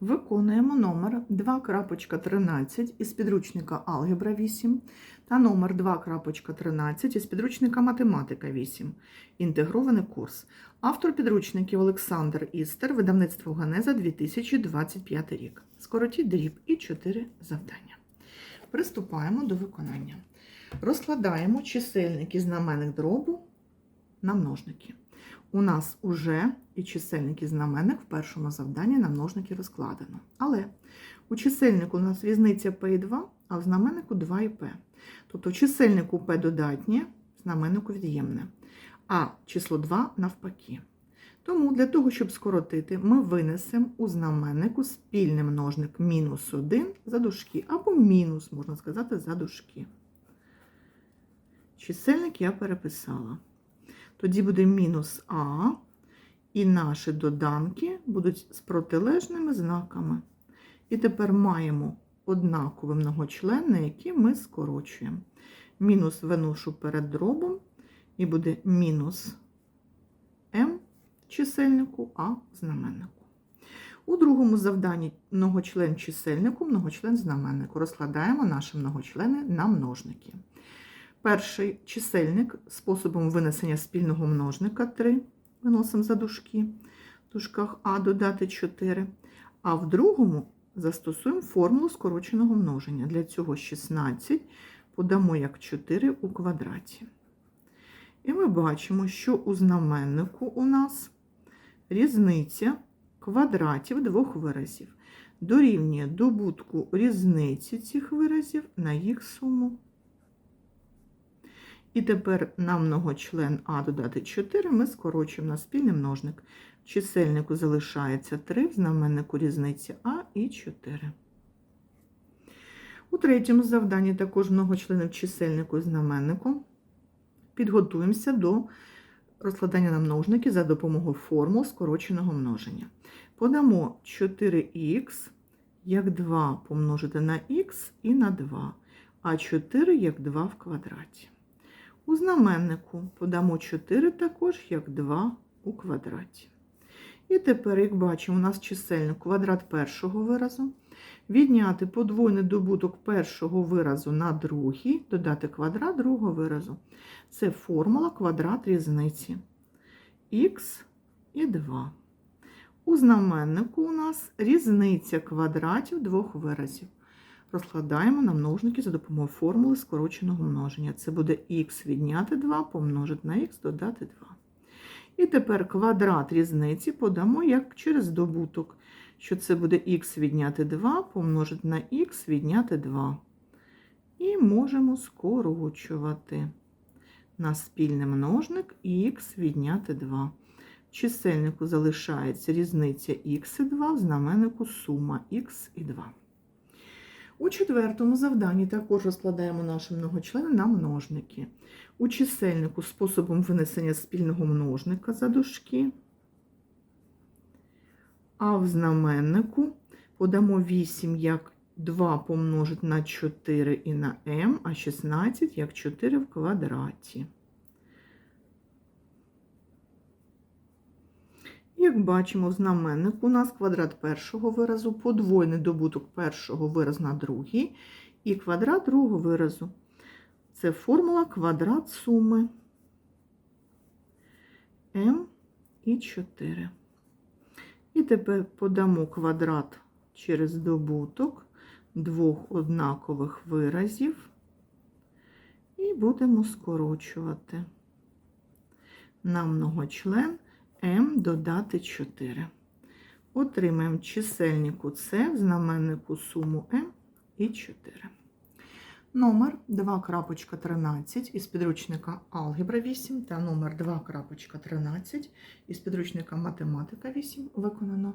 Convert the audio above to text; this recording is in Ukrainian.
Виконуємо номер 2.13 із підручника Алгебра 8 та номер 2.13 із підручника Математика 8. Інтегрований курс. Автор підручників Олександр Істер, видавництво Ганеза 2025 рік. Скоротіть дріб і 4 завдання. Приступаємо до виконання. Розкладаємо чисельник і знаменник дробу на множники. У нас уже і чисельник і знаменник в першому завданні на множники розкладено. Але у чисельнику у нас різниця P і 2, а в знаменнику 2 і P. Тобто в чисельнику P додатнє, в знаменнику від'ємне, а число 2 навпаки. Тому для того, щоб скоротити, ми винесемо у знаменнику спільний множник мінус 1 за дужки, або мінус, можна сказати, за дужки. Чисельник я переписала. Тоді буде мінус А, і наші доданки будуть з протилежними знаками. І тепер маємо однаковий многочлен, який ми скорочуємо. Мінус виношу перед дробом, і буде мінус М чисельнику, А знаменнику. У другому завданні многочлен чисельнику, многочлен знаменнику. Розкладаємо наші многочлени на множники. Перший чисельник способом винесення спільного множника 3 виносимо за дужки, в дужках А додати 4. А в другому застосуємо формулу скороченого множення. Для цього 16 подамо як 4 у квадраті. І ми бачимо, що у знаменнику у нас різниця квадратів двох виразів дорівнює добутку різниці цих виразів на їх суму. І тепер на многочлен А додати 4 ми скорочуємо на спільний множник. В чисельнику залишається 3, в знаменнику різниця А і 4. У третьому завданні також многочлени в чисельнику і знаменнику. Підготуємося до розкладання на множники за допомогою формул скороченого множення. Подамо 4х як 2 помножити на х і на 2, а 4 як 2 в квадраті. У знаменнику подамо 4 також як 2 у квадраті. І тепер, як бачимо, у нас чисельник квадрат першого виразу. Відняти подвойний добуток першого виразу на другий, додати квадрат другого виразу. Це формула квадрат різниці х і 2. У знаменнику у нас різниця квадратів двох виразів. Розкладаємо на множники за допомогою формули скороченого множення. Це буде х відняти 2 помножити на х додати 2. І тепер квадрат різниці подамо як через добуток, що це буде х відняти 2 помножити на х відняти 2. І можемо скорочувати на спільний множник х відняти 2. В чисельнику залишається різниця х і 2, в знаменнику сума х і 2. У четвертому завданні також розкладаємо наші многочлени на множники. У чисельнику способом винесення спільного множника за дужки, а в знаменнику подамо 8 як 2 помножити на 4 і на m, а 16 як 4 в квадраті. Як бачимо, в знаменнику у нас квадрат першого виразу, подвойний добуток першого виразу на другий і квадрат другого виразу. Це формула квадрат суми m і 4. І тепер подамо квадрат через добуток двох однакових виразів і будемо скорочувати на многочлен m додати 4. Отримаємо чисельнику С в знаменнику суму М і 4. Номер 2.13 із підручника Алгебра 8 та номер 2.13 із підручника Математика 8 виконано.